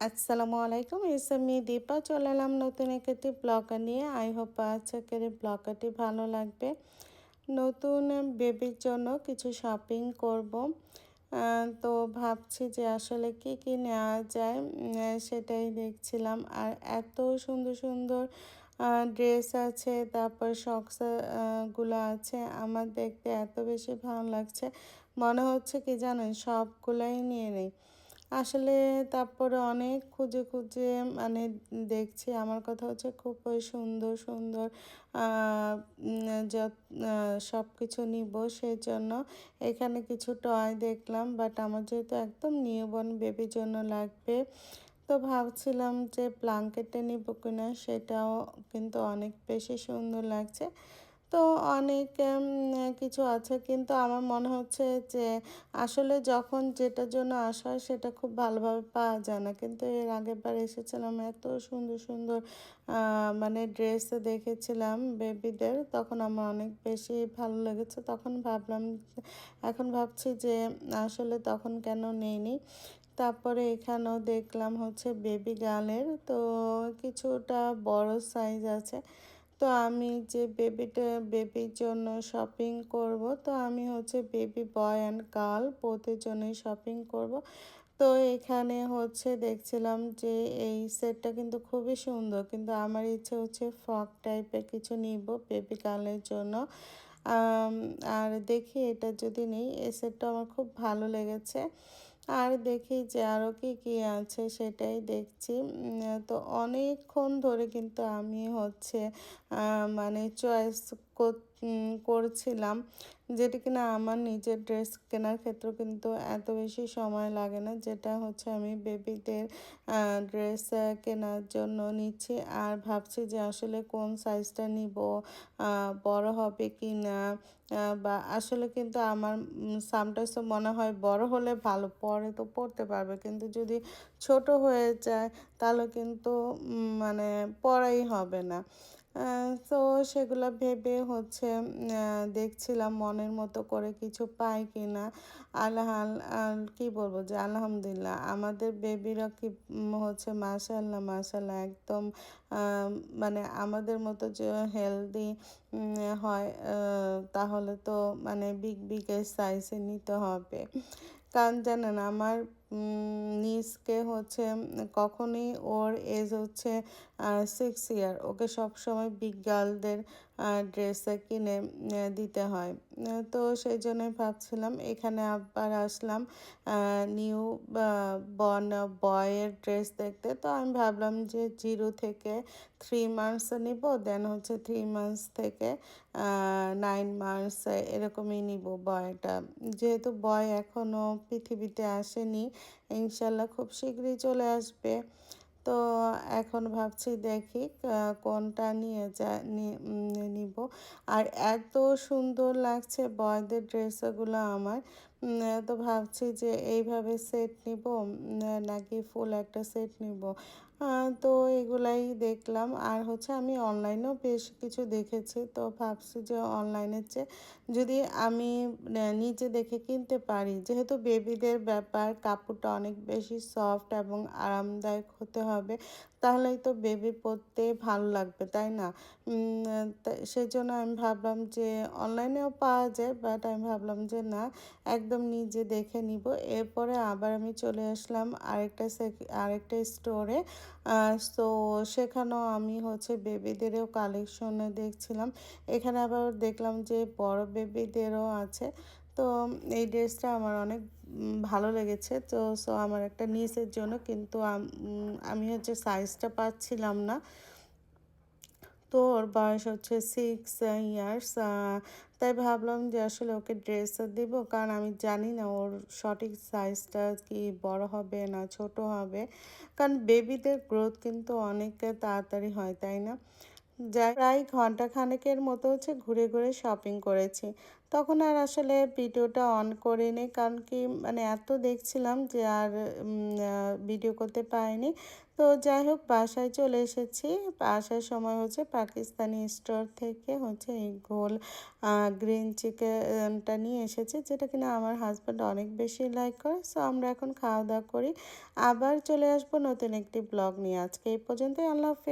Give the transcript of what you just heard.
আসসালামু আলাইকুম এস আমি দীপা চলে এলাম নতুন একটি ব্লগার নিয়ে। আই হোপ আজকের ব্লগারটি ভালো লাগবে। নতুন বেবির জন্য কিছু শপিং করব। তো ভাবছি যে আসলে কি কি নেওয়া যায় সেটাই দেখছিলাম। আর এত সুন্দর সুন্দর ড্রেস আছে, তারপরগুলো আছে। আমার দেখতে এত বেশি ভালো লাগছে। মনে হচ্ছে কি জানেন, সবগুলাই নিয়ে নেই। আসলে তারপরে অনেক খুঁজে খুঁজে মানে দেখছি। আমার কথা হচ্ছে খুব সুন্দর সুন্দর সব কিছু নিব সেই জন্য এখানে কিছু টয় দেখলাম বাট আমার যেহেতু একদম নিউবর্ন বেবির জন্য লাগবে, তো ভাবছিলাম যে ব্লাঙ্কেটটা নিব কিনা, সেটাও কিন্তু অনেক বেশি সুন্দর লাগছে। তো অনেক কিছু আছে। কিন্তু আমার মনে হচ্ছে যে আসলে যখন যেটার জন্য আসা হয় সেটা খুব ভালোভাবে পাওয়া যায় না। কিন্তু এর আগের বার এসেছিলাম এত সুন্দর সুন্দর মানে ড্রেস দেখেছিলাম বেবিদের। তখন আমার অনেক বেশি ভালো লেগেছে। তখন ভাবলাম, এখন ভাবছি যে আসলে তখন কেন নেইনি। তারপরে এখানেও দেখলাম হচ্ছে বেবি গার্লের তো কিছুটা বড় সাইজ আছে। তো আমি যে বেবিটা বেবির জন্য শপিং করব, তো আমি হচ্ছে বেবি বয় অ্যান্ড গার্ল বোথের জন্যই শপিং করব। তো এখানে হচ্ছে দেখছিলাম যে এই সেটটা কিন্তু খুবই সুন্দর, কিন্তু আমার ইচ্ছে হচ্ছে ফ্রক টাইপের কিছু নিব বেবি গার্লের জন্য। আর দেখি এটা যদি নেই, এই সেটটা আমার খুব ভালো লেগেছে। আর দেখি যে আরও কী কী আছে সেটাই দেখছি। তো অনেকক্ষণ ধরে কিন্তু আমি হচ্ছে মানে চয়েস করছিলাম যেটা কিনা আমার নিজের ড্রেস কেনার ক্ষেত্রে কিন্তু এত বেশি সময় লাগে না। যেটা হচ্ছে আমি বেবিদের ড্রেস কেনার জন্য নিচ্ছি আর ভাবছি যে আসলে কোন সাইজটা নিব বড় হবে কি না বা আসলে কিন্তু আমার সামটাইমস মনে হয় বড় হলে ভালো, পরে তো পড়তে পারবে। কিন্তু যদি ছোট হয়ে যায় তাহলে কিন্তু মানে পড়াই হবে না। তো সেগুলো ভেবে হচ্ছে দেখছিলাম মনের মতো করে কিছু পাই কি না আল্লাহ কি বলব যে আলহামদুলিল্লাহ, আমাদের বেবিরা কি হচ্ছে মাশাল্লাহ মাশাল্লাহ একদম মানে আমাদের মতো যে হেলদি হয় তাহলে তো মানে বিগ বিগের সাইজে নিতে হবে। কারণ জানেন, আমার নিজকে হচ্ছে কখনই ওর এজ হচ্ছে সিক্স ইয়ার ওকে সবসময় বিগ গার্লদের ড্রেস কিনে দিতে হয়। তো সেই জন্যই ভাবছিলাম এখানে আবার আসলাম নিউ বন বয়ের ড্রেস দেখতে। তো আমি ভাবলাম যে জিরো থেকে থ্রি মান্থস নিব দেন হচ্ছে থ্রি মান্থস থেকে নাইন মান্থস এরকমই নিব বয়টা যেহেতু বয় এখনও পৃথিবীতে আসেনি ইনশাল্লাহ খুব শীঘ্রই চলে আসবে। তো এখন ভাবছি দেখি কোনটা নিয়ে যা নিব। আর এত সুন্দর লাগছে বয়দের ড্রেসগুলো আমার। তো ভাবছি যে এইভাবে সেট নিব নাকি ফুল একটা সেট নিব। তো এগুলাই দেখলাম। আর হচ্ছে আমি অনলাইনেও বেশ কিছু দেখেছি। তো ভাবছি যে অনলাইনের চেয়ে যদি আমি নিজে দেখে কিনতে পারি, যেহেতু বেবিদের ব্যাপার, কাপড়টা অনেক বেশি সফট এবং আরামদায়ক হতে হবে, তাহলেই তো বেবি পরতে ভালো লাগবে, তাই না? সেই জন্য আমি ভাবলাম যে অনলাইনেও পাওয়া যায় বাট আমি ভাবলাম যে না, একদম নিজে দেখে নিব। এরপরে আবার আমি চলে আসলাম আরেকটা আরেকটা স্টোরে তো সেখানেও আমি হচ্ছে বেবিদেরও কালেকশনে দেখছিলাম। এখানে আবার দেখলাম যে বড় বেবিদেরও আছে। তো এই ড্রেসটা আমার অনেক ভালো লেগেছে। তো সো আমার একটা নিসের জন্য, কিন্তু আমি হচ্ছে সাইজটা পাচ্ছিলাম না। তো ওর বয়স হচ্ছে সিক্স ইয়ার্স তাই ভাবলাম যে আসলে ওকে ড্রেস দিব, কারণ আমি জানি না ওর সঠিক সাইজটা কি বড় হবে না ছোট হবে। কারণ বেবিদের গ্রোথ কিন্তু অনেক তাড়াতাড়ি হয়, তাই না? যাই প্রায় ঘণ্টা খানেকের মতো হচ্ছে ঘুরে ঘুরে শপিং করেছি। তখন আর আসলে ভিডিওটা অন করিনি কারণ কি মানে এত দেখছিলাম যে আর ভিডিও করতে পারিনি। তো যাই হোক, বাসায় চলে এসেছি। আসার সময় হচ্ছে পাকিস্তানি স্টোর থেকে হচ্ছে এই গোল গ্রিন চিকেনটা নিয়ে এসেছে, যেটা কিনা আমার হাজব্যান্ড অনেক বেশি লাইক করে। সো আমরা এখন খাওয়া দাওয়া করি। আবার চলে আসব নতুন একটি ব্লগ নিয়ে। আজকে এই পর্যন্তই। আল্লাহ হাফেজ।